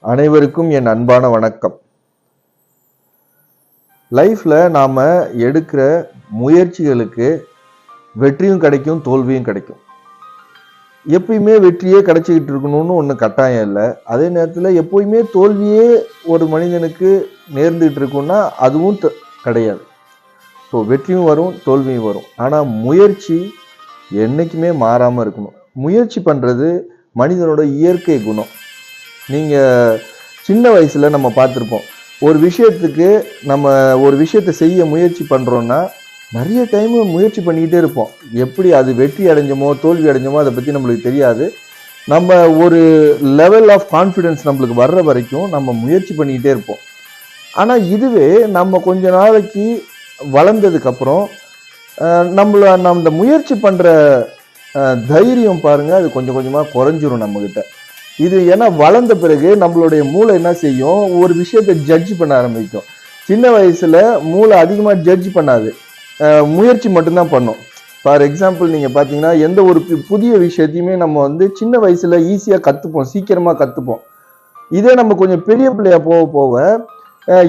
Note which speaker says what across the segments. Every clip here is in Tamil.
Speaker 1: அனைவருக்கும் என் அன்பான வணக்கம். லைஃப்பில் நாம் எடுக்கிற முயற்சிகளுக்கு வெற்றியும் கிடைக்கும் தோல்வியும் கிடைக்கும். எப்பயுமே வெற்றியே கிடைச்சிக்கிட்டு இருக்கணும்னு ஒன்றும் கட்டாயம் இல்லை. அதே நேரத்தில் எப்போயுமே தோல்வியே ஒரு மனிதனுக்கு நேர்ந்துகிட்டு இருக்குன்னா அதுவும் த- கிடையாது. ஸோ வெற்றியும் வரும் தோல்வியும் வரும். ஆனால் முயற்சி என்றைக்குமே மாறாமல் இருக்கணும். முயற்சி பண்ணுறது மனிதனோட இயற்கை குணம். நீங்கள் சின்ன வயசில் நம்ம பார்த்துருப்போம். ஒரு விஷயத்துக்கு நம்ம ஒரு விஷயத்தை செய்ய முயற்சி பண்ணுறோன்னா நிறைய டைம் முயற்சி பண்ணிக்கிட்டே இருப்போம். எப்படி அது வெற்றி அடைஞ்சோமோ தோல்வி அடைஞ்சோமோ அதை பற்றி நம்மளுக்கு தெரியாது. நம்ம ஒரு லெவல் ஆஃப் கான்ஃபிடென்ஸ் நம்மளுக்கு வர்ற வரைக்கும் நம்ம முயற்சி பண்ணிக்கிட்டே இருப்போம். ஆனால் இதுவே நம்ம கொஞ்ச நாளைக்கு வளர்ந்ததுக்கப்புறம் நம்மள நம்ம இந்த முயற்சி பண்ணுற தைரியம் பாருங்கள் அது கொஞ்சம் கொஞ்சமாக குறைஞ்சிரும் நம்மக்கிட்ட இது ஏன்னா வளர்ந்த பிறகு நம்மளுடைய மூளை என்ன செய்யும்? ஒரு விஷயத்தை ஜட்ஜ் பண்ண ஆரம்பிக்கும். சின்ன வயசில் மூளை அதிகமாக ஜட்ஜ் பண்ணாது. முயற்சி மட்டும்தான் பண்ணும். ஃபார் எக்ஸாம்பிள் நீங்கள் பார்த்தீங்கன்னா எந்த ஒரு புதிய விஷயத்தையுமே நம்ம வந்து சின்ன வயசில் ஈஸியாக கற்றுப்போம் சீக்கிரமாக கற்றுப்போம் இதே நம்ம கொஞ்சம் பெரிய பிள்ளையாக போக போக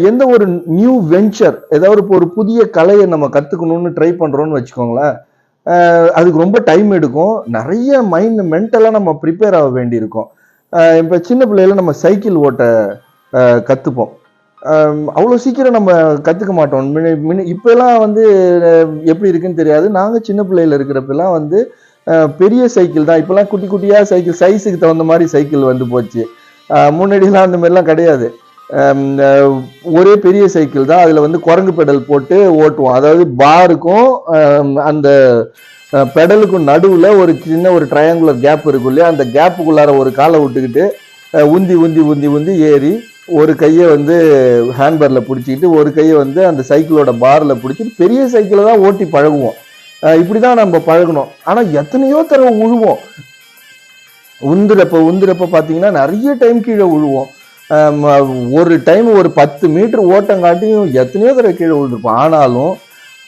Speaker 1: எந்த ஒரு நியூ வெஞ்சர் ஏதாவது இப்போ ஒரு புதிய கலையை நம்ம கற்றுக்கணும்னு ட்ரை பண்ணுறோன்னு வச்சுக்கோங்களேன் அதுக்கு ரொம்ப டைம் எடுக்கும். நிறைய மைண்ட் மென்டலாக நம்ம ப்ரிப்பேர் ஆக வேண்டியிருக்கும். இப்போ சின்ன பிள்ளையில நம்ம சைக்கிள் ஓட்ட கற்றுப்போம் அவ்வளோ சீக்கிரம் நம்ம கற்றுக்க மாட்டோம். முன்ன முன்ன இப்போலாம் வந்து எப்படி இருக்குன்னு தெரியாது. நாங்கள் சின்ன பிள்ளையில இருக்கிறப்பெல்லாம் வந்து பெரிய சைக்கிள் தான். இப்போலாம் குட்டி குட்டியாக சைக்கிள் சைஸுக்கு தகுந்த மாதிரி சைக்கிள் வந்து போச்சு. முன்னாடிலாம் அந்த மாதிரிலாம் கிடையாது. ஒரே பெரிய சைக்கிள் தான். அதில் வந்து குரங்கு பெடல் போட்டு ஓட்டுவோம். அதாவது பாருக்கும் அந்த பெடலுக்கும் நடுவில் ஒரு சின்ன ஒரு ட்ரையாங்குலர் கேப் இருக்கும் இல்லையா? அந்த கேப்புக்குள்ளார ஒரு காலை விட்டுக்கிட்டு உந்தி உந்தி உந்தி உந்தி ஏறி ஒரு கையை வந்து ஹேண்ட்பேரில் பிடிச்சிக்கிட்டு ஒரு கையை வந்து அந்த சைக்கிளோட பாரில் பிடிச்சிட்டு பெரிய சைக்கிளை தான் ஓட்டி பழகுவோம். இப்படி தான் நம்ம பழகணும். ஆனால் எத்தனையோ தடவை உழுவோம். உந்துறப்ப உந்துறப்ப பார்த்தீங்கன்னா நிறைய டைம் கீழே விழுவோம் ஒரு டைம் ஒரு பத்து மீட்டர் ஓட்டம் காட்டியும் எத்தனையோ தடவை கீழே விழுந்துருப்போம் ஆனாலும்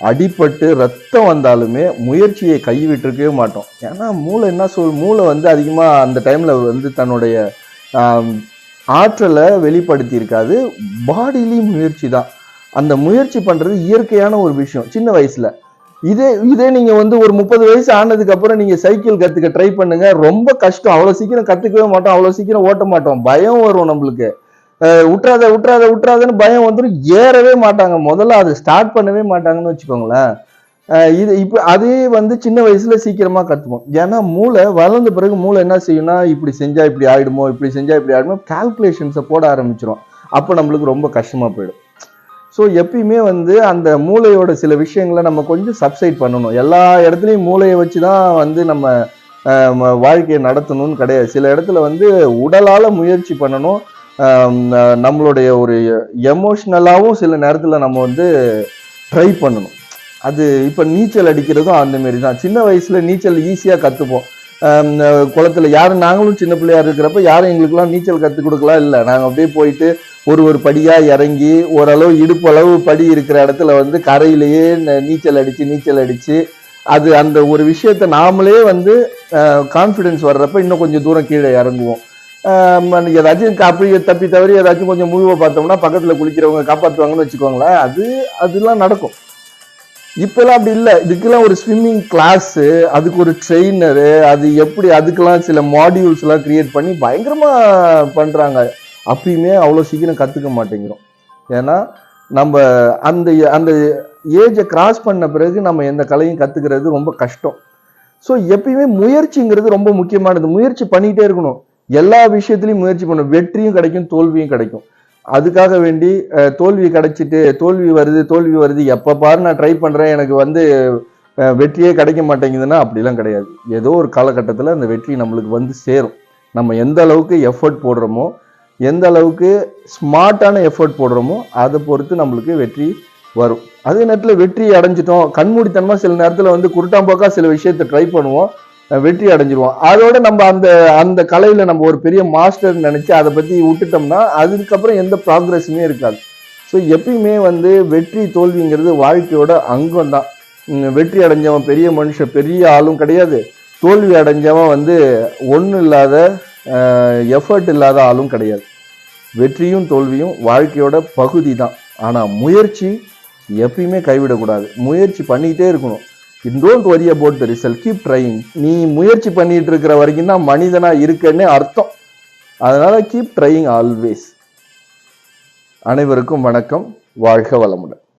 Speaker 1: அடிபட்டு ரத்தம் வந்தாலுமே முயற்சியை கைவிட்டிருக்கவே மாட்டோம். ஏன்னா மூளை என்ன சொல் மூளை வந்து அதிகமாக அந்த டைமில் வந்து தன்னுடைய ஆற்றலை வெளிப்படுத்தி இருக்காது பாடியிலையும் முயற்சி தான். அந்த முயற்சி பண்ணுறது இயற்கையான ஒரு விஷயம் சின்ன வயசில். இதே இதே நீங்கள் வந்து ஒரு முப்பது வயசு ஆனதுக்கு அப்புறம் சைக்கிள் கற்றுக்க ட்ரை பண்ணுங்கள் ரொம்ப கஷ்டம். அவ்வளோ சீக்கிரம் கற்றுக்கவே மாட்டோம். அவ்வளோ சீக்கிரம் ஓட்ட மாட்டோம். பயம் வரும் நம்மளுக்கு. விட்றாத விட்றாத விட்றாதன்னு பயம் வந்துடும் ஏறவே மாட்டாங்க. முதல்ல அதை ஸ்டார்ட் பண்ணவே மாட்டாங்கன்னு வச்சுக்கோங்களேன். இது இப்போ அதே வந்து சின்ன வயசுல சீக்கிரமா கத்துப்போம். ஏன்னா மூளை வளர்ந்த பிறகு மூளை என்ன செய்யும்னா இப்படி செஞ்சா இப்படி ஆயிடுமோ இப்படி செஞ்சா இப்படி ஆயிடுமோ கால்குலேஷன்ஸை போட ஆரம்பிச்சிரும். அப்போ நம்மளுக்கு ரொம்ப கஷ்டமா போயிடும். ஸோ எப்பயுமே வந்து அந்த மூளையோட சில விஷயங்களை நம்ம கொஞ்சம் சப்சைட் பண்ணணும். எல்லா இடத்துலையும் மூளையை வச்சு தான் வந்து நம்ம வாழ்க்கையை நடத்தணும்னு கிடையாது. சில இடத்துல வந்து உடலால் முயற்சி பண்ணணும். நம்மளுடைய ஒரு எமோஷ்னலாகவும் சில நேரத்தில் நம்ம வந்து ட்ரை பண்ணணும். அது இப்போ நீச்சல் அடிக்கிறதும் அந்த மாரி தான் சின்ன வயசில் நீச்சல் ஈஸியாக கற்றுப்போம் குளத்துல யாரும் நாங்களும் சின்ன பிள்ளையா இருக்கிறப்ப யாரும் எங்களுக்குலாம் நீச்சல் கற்றுக் கொடுக்கலாம் இல்லை. நாங்கள் அப்படியே போயிட்டு ஒரு ஒரு படியாக இறங்கி ஓரளவு இடுப்பு அளவு படி இருக்கிற இடத்துல வந்து கரையிலேயே நீச்சல் அடித்து நீச்சல் அடித்து அது அந்த ஒரு விஷயத்த நாமளே வந்து கான்ஃபிடென்ஸ் வர்றப்ப இன்னும் கொஞ்சம் தூரம் கீழே இறங்குவோம். ஏதாச்சும் க- அப்படி தப்பி தவறி ஏதாச்சும் கொஞ்சம் முழுவை பார்த்தோம்னா பக்கத்தில் குளிக்கிறவங்க காப்பாற்றுவாங்கன்னு வச்சுக்கோங்களேன். அது அதெல்லாம் நடக்கும். இப்பெல்லாம் அப்படி இல்லை. இதுக்கெல்லாம் ஒரு ஸ்விம்மிங் கிளாஸு அதுக்கு ஒரு ட்ரெயினரு அது எப்படி அதுக்கெல்லாம் சில மாடியூல்ஸ்லாம் க்ரியேட் பண்ணி பயங்கரமாக பண்ணுறாங்க அப்பயுமே அவ்வளோ சீக்கிரம் கற்றுக்க மாட்டேங்கிறோம். ஏன்னா நம்ம அந்த அந்த ஏஜை கிராஸ் பண்ண பிறகு நம்ம எந்த கலையும் கற்றுக்கிறது ரொம்ப கஷ்டம். ஸோ எப்பயுமே முயற்சிங்கிறது ரொம்ப முக்கியமானது. முயற்சி பண்ணிகிட்டே இருக்கணும். எல்லா விஷயத்துலையும் முயற்சி பண்ணும் வெற்றியும் கிடைக்கும் தோல்வியும் கிடைக்கும். அதுக்காக வேண்டி தோல்வி கிடைச்சிட்டு தோல்வி வருது தோல்வி வருது எப்போ பாரு நான் ட்ரை பண்ணுறேன் எனக்கு வந்து வெற்றியே கிடைக்க மாட்டேங்குதுன்னா அப்படிலாம் கிடையாது. ஏதோ ஒரு காலகட்டத்தில் அந்த வெற்றி நம்மளுக்கு வந்து சேரும். நம்ம எந்த அளவுக்கு எஃபர்ட் போடுறோமோ எந்த அளவுக்கு ஸ்மார்ட்டான எஃபர்ட் போடுறோமோ அதை பொறுத்து நம்மளுக்கு வெற்றி வரும். அதே நேரத்தில் வெற்றி அடைஞ்சிட்டோம். கண்மூடித்தனமாக சில நேரத்தில் வந்து குருட்டாம்போக்கா சில விஷயத்தை ட்ரை பண்ணுவோம். வெற்றி அடைஞ்சிருவோம். அதோட நம்ம அந்த அந்த கலையில நம்ம ஒரு பெரிய மாஸ்டர் நினைச்சு அதை பத்தி விட்டுட்டோம்னா அதுக்கப்புறம் எந்த ப்ராக்ரஸுமே இருக்காது. ஸோ எப்பயுமே வந்து வெற்றி தோல்விங்கிறது வாழ்க்கையோட அங்கம் தான் வெற்றி அடைஞ்சவன் பெரிய மனுஷன் பெரிய ஆளும் கிடையாது. தோல்வி அடைஞ்சவன் வந்து ஒன்றும் இல்லாத எஃபர்ட் இல்லாத ஆளும் கிடையாது. வெற்றியும் தோல்வியும் வாழ்க்கையோட பகுதி தான் ஆனால் முயற்சி எப்பயுமே கைவிடக்கூடாது. முயற்சி பண்ணிக்கிட்டே இருக்கணும். Don't worry about the result keep trying நீ முயற்சி பண்ணிட்டு இருக்கிற வரைக்கும் தான் மனிதனா இருக்கன்னு அர்த்தம். அதனால கீப் ட்ரைங் ஆல்வேஸ் அனைவருக்கும் வணக்கம். வாழ்க வளமுடன்.